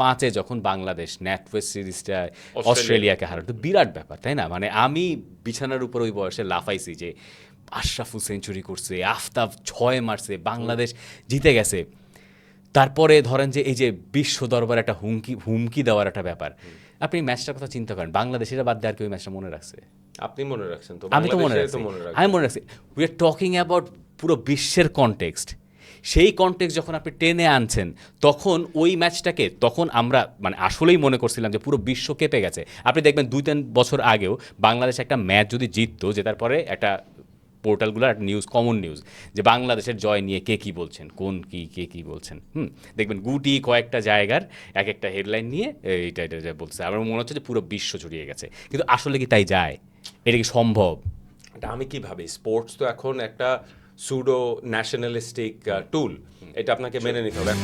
পাঁচে যখন বাংলাদেশ ন্যাটওয়েস্ট সিরিজটা অস্ট্রেলিয়াকে হারাতো বিরাট ব্যাপার তাই না? মানে আমি বিছানার উপর ওই বয়সে লাফাইছি যে আশরাফুল সেঞ্চুরি করছে আফতাব ছয় মারছে বাংলাদেশ জিতে গেছে। তারপরে ধরেন যে এই যে বিশ্ব দরবার একটা হুমকি হুমকি দেওয়ার একটা ব্যাপার। আপনি ম্যাচটার কথা চিন্তা করেন বাংলাদেশের বাদ দিয়ে আর কেউ ওই ম্যাচটা মনে রাখছে? আপনি মনে রাখছেন তো? আমি তো মনে রাখছি। আমি মনে রাখছি। উই আর টকিং অ্যাবাউট পুরো বিশ্বের কনটেক্সট সেই কনটেক্সট যখন আপনি টেনে আনছেন, তখন ওই ম্যাচটাকে তখন আমরা মানে আসলেই মনে করছিলাম যে পুরো বিশ্ব কেঁপে গেছে। আপনি দেখবেন দুই তিন বছর আগেও বাংলাদেশ একটা ম্যাচ যদি জিততো জেতার পরে একটা পোর্টালগুলো একটা নিউজ কমন নিউজ যে বাংলাদেশের জয় নিয়ে কে কি বলছেন, কোন কি, কে কি বলছেন, হুম? দেখবেন গুটি কয়েকটা জায়গার এক একটা হেডলাইন নিয়ে এইটা এটা যা বলছে আমার মনে হচ্ছে যে পুরো বিশ্ব ছড়িয়ে গেছে। কিন্তু আসলে কি তাই যায়? এটা কি সম্ভব? এটা আমি কি ভাবি স্পোর্টস তো এখন একটা সুডো ন্যাশনালিস্টিক টুল এটা আপনাকে মেনে নিতে হবে।